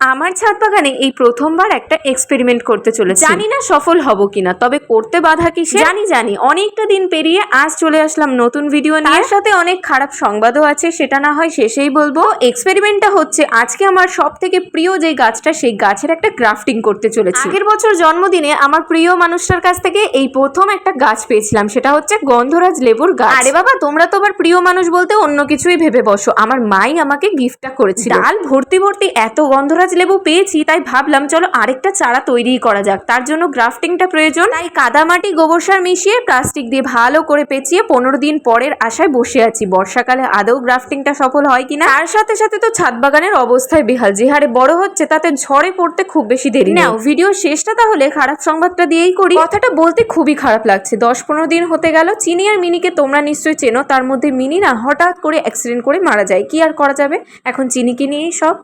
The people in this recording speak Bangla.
আমার ছাদ বাগানে এই প্রথমবার একটা এক্সপেরিমেন্ট করতে চলেছি। জানি না সফল হব কিনা তবে করতে বাধা কিসে জানি জানি। অনেকটা দিন পেরিয়ে আজ চলে আসলাম নতুন ভিডিও নিয়ে। সাথে অনেক খারাপ সংবাদও আছে সেটা না হয় শেষেই বলব। এক্সপেরিমেন্টটা হচ্ছে আজকে আমার সব থেকে প্রিয় যে গাছটা সেই গাছের একটা গ্রাফটিং করতে চলেছি। আগের বছর জন্মদিনে আমার প্রিয় মানুষটার কাছ থেকে এই প্রথম একটা গাছ পেয়েছিলাম সেটা হচ্ছে গন্ধরাজ লেবুর গাছ। আরে বাবা তোমরা তো আবার প্রিয় মানুষ বলতে অন্য কিছুই ভেবে বসো। আমার মাই আমাকে গিফটটা করেছিল। ডাল ভর্তি ভর্তি এত গন্ধরাজ লেবু পেয়েছি তাই ভাবলাম চলো আরেকটা চারা তৈরি করা যাক। তার জন্য গ্রাফটিংটা প্রয়োজন। তাই কাদামাটি গোবর সার মিশিয়ে প্লাস্টিক দিয়ে ভালো করে পেঁচিয়ে পনেরো দিন পরের আশায় বসে আছি। বর্ষাকালে আদৌ গ্রাফটিংটা সফল হয় কিনা? তার সাথে সাথে তো ছাদ বাগানের অবস্থায় বেহাল। যে হারে বড় হচ্ছে তাতে ঝড়ে পড়তে খুব বেশি দেরি নাও ভিডিও শেষটা তাহলে খারাপ সংবাদটা দিয়েই করি। কথাটা বলতে খুবই খারাপ লাগছে। দশ পনেরো দিন হতে গেল চিনি আর মিনিকে তোমরা নিশ্চয়ই চেনো তার মধ্যে মিনি না হঠাৎ করে অ্যাক্সিডেন্ট করে মারা যায়। কি আর করা যাবে? এখন চিনিকে নিয়েই সব।